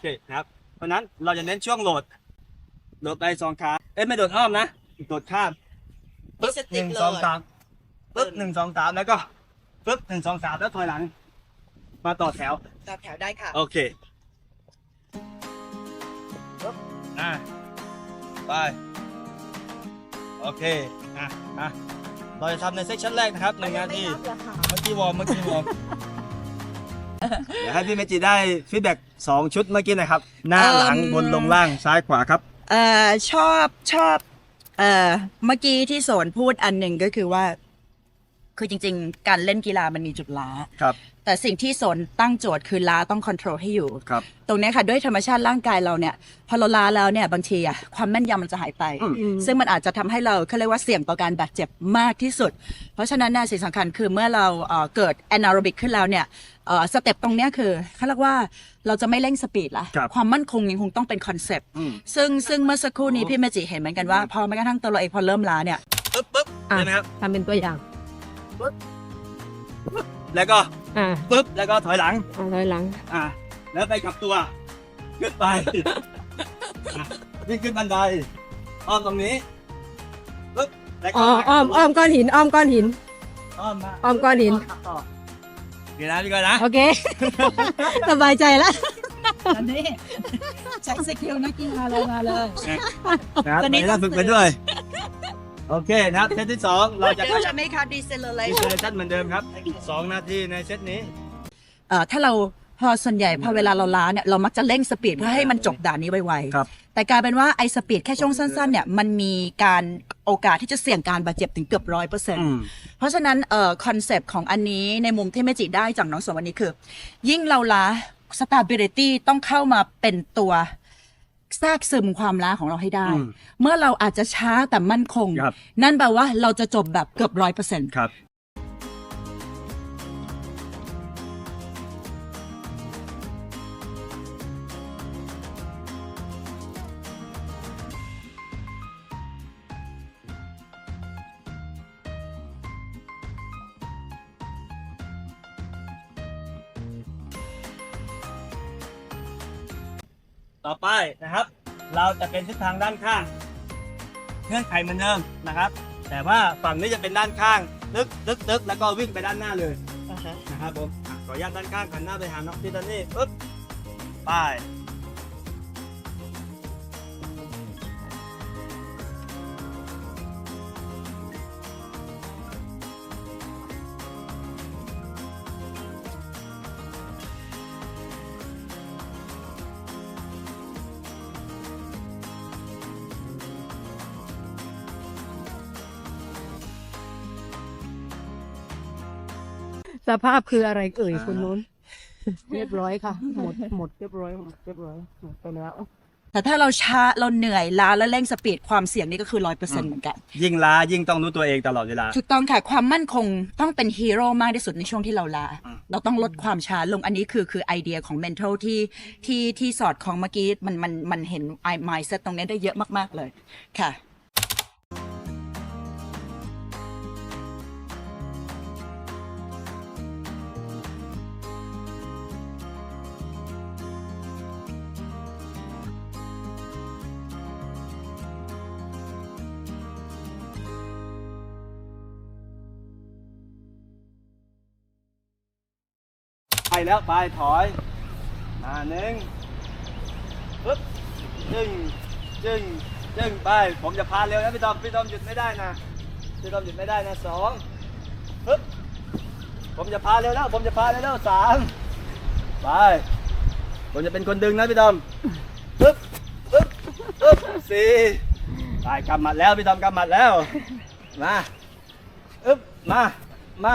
เคนะครับ เพราะฉะนั้นเราจะเน้นช่วงโหลด โหลดไปสองขาเอ้ยไม่โดดอ้อมนะ โดดข้ามปึ๊บสหติ๊กนึ่งโหลสองดสามปึ๊บหนึ่งสองสามแล้วก็ปึ๊บหนึ่งสองสามแล้วถอยหลัง มาต่อแถว ต่อแถวได้ค่ะ โอเคปึ๊บอะไป โอเค อะอะเราจะทำในเซสชั่นแรกนะครับหนึ่งนาทีเมื่อกี้วอร์มเมื่อกี้วอร์ม เดี๋ยวให้พี่เมจิได้ฟีดแบ็กสองชุดเมื่อกี้หนะครับ หน้าหลังเอิ่มบนลงล่างซ้ายขวาครับ เอ่อชอบชอบเอ่อเมื่อกี้ที่โสนพูดอันหนึ่งก็คือว่า คือจริง ๆ การเล่นกีฬามันมีจุดล้า ครับ แต่สิ่งที่โสนตั้งโจทย์คือล้าต้องค o n t r o l ให้อยู่ ครับ ตรงเนี้ยค่ะด้วยธรรมชาติร่างกายเราเนี่ยพอเราล้าแล้วเนี่ยบางทีอะความแม่นยำมันจะหายไป อืม ซึ่งมันอาจจะทำให้เราเขาเรียกว่าเสี่ยงต่อการบาดเจ็บมากที่สุด เพราะฉะนั้นเน่ยสิ่งสำคัญคือเมื่อเราเอ่อเกิดแอน a โรบิกขึ้นแล้วเนี่ยเอ่อสเต็ปตรงเนี้ยคือเขาเรียกว่าเราจะไม่เร่งสปีดละครับ ความมั่นคงยังคงต้องเป็นคอนเซปต์อืม ซึ่งซึ่งเมื่อสักครู่นี้พี่เมจิเห็นเหมือนกันว่าพอแม้กระทั่งตัวเราเองพอเริ่มล้าเนี่ย ปึ๊บปึ๊บอะเห็นไหมครับ ทำเป็นตัวอย่าง แล้วก็อ่าปึ๊บแล้วก็ถอยหลัง อ่าถอยหลัง อะแล้วไปกับตัว ขึ้นไปอะวิ่งขึ้นบันไดอ้อมตรงนี้ปึ๊บแล้วก็อ๋ออ้อมอ้อมก้อนหิน อ้อมก้อนหิน อ้อมมาอ้อมก้อนหินขับต่อโอเคนะพี่ก้อยนะ โอเค สบายใจแล้วตอนนี้ใช้สกิลนักกีฬาเลยมาเลยนะครับตอนนี้เราฝึกไปด้วย โอเคนะครับเซตที่สองเราจะเดี๋ยวจะไม่ค่ะดีเซ deceleration เลชันเหมือนเดิมครับสองนาทีในเซตนี้ เอ่อถ้าเราพอส่วนใหญ่พอเวลาเราล้าเนี่ยเรามักจะเร่งสปีดเพื่อให้มันจบด่านนี้ไวครับ ๆแต่กลายเป็นว่าไอ้สปีดแค่ช่วงสั้นๆเนี่ยมันมีการโอกาสที่จะเสี่ยงการบาดเจ็บถึงเกือบร้อยเปอร์เซ็นต์อืมเพราะฉะนั้นเอ่อคอนเซปต์ของอันนี้ในมุมที่เมจิได้จากน้องสวนวันนี้คือ ยิ่งเราล้า stability ต้องเข้ามาเป็นตัว แทรกซึมความล้าของเราให้ได้อืมเมื่อเราอาจจะช้าแต่มั่นคง ครับนั่นแปลว่าเราจะจบแบบเกือบร้อยเปอร์เซ็นต์ครับ ต่อไปนะครับ เราจะเป็นทิศทางด้านข้างเงื่อนไขเหมือนเดิมนะครับ แต่ว่าฝั่งนี้จะเป็นด้านข้างลึกลึกลึกแล้วก็วิ่งไปด้านหน้าเลยนะครับผมอะขออนุญาตด้านข้างหันหน้าไปหาน้องทิตานี่ปึ๊บไป สภาพคืออะไรเอ่ยคุณนุ้นเรียบร้อยค่ะ หมดหมดเรียบร้อยหมดเรียบร้อยหมดไปแล้วแต่ถ้าเราช้าเราเหนื่อยล้าแล้วเร่งสปีดความเสี่ยงนี่ก็คือร้อยเปอร์เซ็นต์เหมือนกัน ยิ่งล้ายิ่งต้องรู้ตัวเองตลอดเวลา ถูกต้องค่ะ ความมั่นคงต้องเป็นฮีโร่มากที่สุดในช่วงที่เราลาอืมเราต้องลดความช้าลงอันนี้คือคือไอเดียของ mental ที่ที่ที่สอดของเมื่อกี้มันมันมันเห็นไอ mindset ตรงนี้ได้เยอะมาก ๆ เลยค่ะ แล้วไปถอย มาหนึ่งปึ๊บจึงจึงจึงไป ผมจะพาเร็วนะพี่ตอมพี่ตอมหยุดไม่ได้นะพี่ตอมหยุดไม่ได้นะสองปึ๊บผมจะพาเร็วแล้ว ผมจะพาเร็วแล้วสามไปผมจะเป็นคนดึงนะพี่ตอมปึ๊บปึ๊บปึ๊บสี่ไปกำหมัดแล้วพี่ตอมกำหมัดแล้วมาอึ๊บมามา